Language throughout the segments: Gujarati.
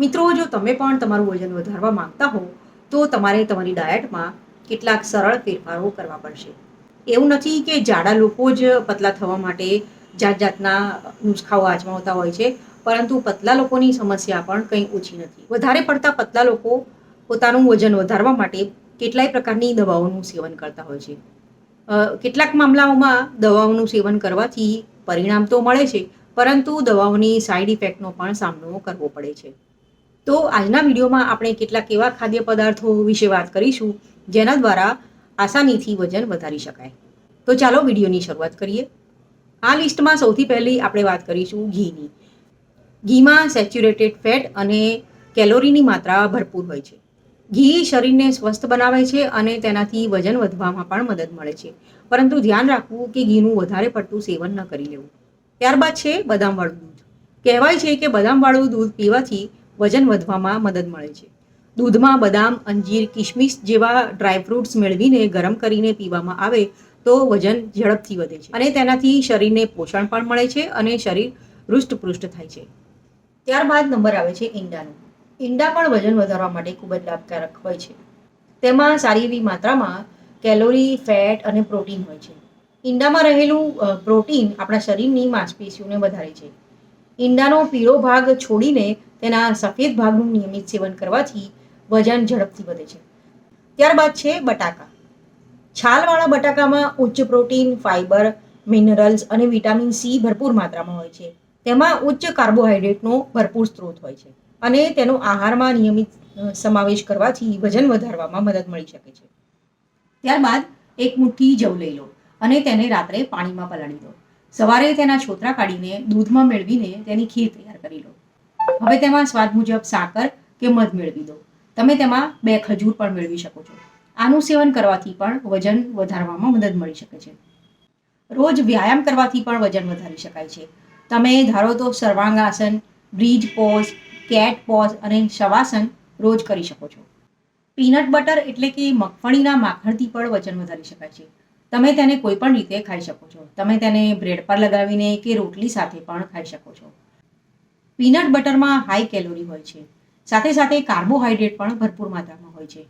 મિત્રો, જો તમે પણ તમારું વજન વધારવા માંગતા હો, તો તમારે તમારી ડાયટમાં કેટલાક સરળ ફેરફારો કરવા પડશે. એવું નથી કે જાડા લોકો જ પતલા થવા માટે જાત જાતના નુસ્ખાઓ આજમાવતા હોય છે, પરંતુ પતલા લોકોની સમસ્યા પણ કંઈ ઓછી નથી. વધારે પડતા પતલા લોકો પોતાનું વજન વધારવા માટે કેટલાય પ્રકારની દવાઓનું સેવન કરતા હોય છે. કેટલાક મામલાઓમાં દવાઓનું સેવન કરવાથી પરિણામ તો મળે છે, પરંતુ દવાઓની સાઈડ ઇફેક્ટનો પણ સામનો કરવો પડે છે. તો આજના વિડીયોમાં આપણે કેટલાક એવા ખાદ્ય પદાર્થો વિશે વાત કરીશું, જેના દ્વારા આસાનીથી વજન વધારી શકાય. તો ચાલો વિડીયોની શરૂઆત કરીએ. આ લિસ્ટમાં સૌથી પહેલી આપણે વાત કરીશું ઘીની. ઘીમાં સેચ્યુરેટેડ ફેટ અને કેલોરીની માત્રા ભરપૂર હોય છે. ઘી શરીરને સ્વસ્થ બનાવે છે અને તેનાથી વજન વધવામાં પણ મદદ મળે છે. પરંતુ ધ્યાન રાખવું કે ઘીનું વધારે પડતું સેવન ન કરી લેવું. ત્યારબાદ છે બદામવાળું દૂધ. કહેવાય છે કે બદામવાળું દૂધ પીવાથી વજન વધવામાં મદદ મળે છે. દૂધમાં બદામ, અંજીર કિશમિશ જેવા ડ્રાયફ્રૂટ્સ મેળવીને ગરમ કરીને પીવામાં આવે તો વજન ઝડપથી વધે છે અને તેનાથી શરીરને પોષણ પણ મળે છે અને શરીર હૃષ્ટપૃષ્ટ થાય છે. ત્યારબાદ નંબર આવે છે ઈંડાનો. ઈંડા પણ વજન વધારવા માટે ખૂબ જ લાભકારક હોય છે. તેમાં સારી એવી માત્રામાં કેલોરી, ફેટ અને પ્રોટીન હોય છે. ઈંડામાં રહેલું પ્રોટીન આપણા શરીરની માંસપેશીઓને વધારે છે. ઈંડાનો પીળો ભાગ છોડીને તેના સફેદ ભાગનું નિયમિત સેવન કરવાથી વજન ઝડપથી વધે છે. ત્યારબાદ છે બટાકા. છાલવાળા બટાકામાં ઉચ્ચ પ્રોટીન ફાઇબર મિનરલ્સ અને વિટામિન સી ભરપૂર માત્રામાં હોય છે. તેમાં ઉચ્ચ કાર્બોહાઈડ્રેટનો ભરપૂર સ્ત્રોત હોય છે અને તેનો આહારમાં નિયમિત સમાવેશ કરવાથી વજન વધારવામાં મદદ મળી શકે છે. ત્યારબાદ એક મુઠ્ઠી જવ લઈ લો અને તેને રાત્રે પાણીમાં પલાળી દો. સવારે તેના છોતરા કાઢીને દૂધમાં મેળવીને તેની ખીર તૈયાર કરી લો. હવે તેમાં સ્વાદ મુજબ સાકર કે મધ મેળવી દો. તમે તેમાં બે ખજૂર પણ મેળવી શકો છો. આનું સેવન કરવાથી પણ વજન વધારવામાં મદદ મળી શકે છે. રોજ વ્યાયામ કરવાથી પણ વજન વધારી શકાય છે. તમે ધારો તો sarvangasana, bridge pose, cat pose અને શવાસન રોજ કરી શકો છો. પીનટ બટર એટલે કે મગફળીના માખણથી પણ વજન વધારી શકાય છે. તમે તેને કોઈ પણ રીતે ખાઈ શકો છો. તમે તેને બ્રેડ પર લગાવીને કે રોટલી સાથે પણ ખાઈ શકો છો. પીનટ બટરમાં હાઈ કેલોરી હોય છે. સાથે સાથે કાર્બોહાઈડ્રેટ પણ ભરપૂર માત્રામાં હોય છે.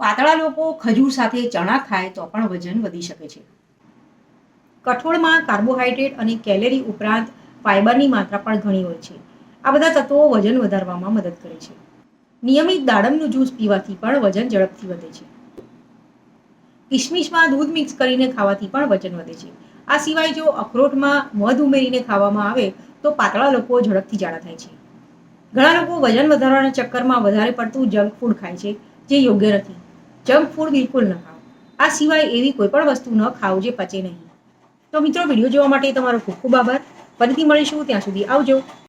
પાતળા લોકો ખજૂર સાથે ચણા ખાય તો પણ વજન વધી શકે છે. કઠોળમાં કાર્બોહાઈડ્રેટ અને કેલેરી ઉપરાંત ફાઇબરની માત્રા પણ ઘણી હોય છે. આ બધા તત્વો વજન વધારવામાં મદદ કરે છે. નિયમિત દાડમનું જ્યુસ પીવાથી પણ વજન ઝડપથી વધે છે. કિશમિશમાં દૂધ મિક્સ કરીને ખાવાથી પણ વજન વધે છે. આ સિવાય જો અખરોટમાં મધ ઉમેરીને ખાવામાં આવે તો પાતળા લોકો ઝડપથી જાડા થાય છે. ઘણા લોકો વજન વધારવાના ચક્કરમાં વધારે પડતું જંક ફૂડ ખાય છે, જે યોગ્ય નથી. જંક ફૂડ બિલકુલ ન ખાઓ. આ સિવાય એવી કોઈ પણ વસ્તુ ન ખાઓ જે પચે નહીં. તો મિત્રો, વીડિયો જોવા માટે તમારો ખૂબ ખૂબ આભાર. ફરીથી મળીશું, ત્યાં સુધી આવજો.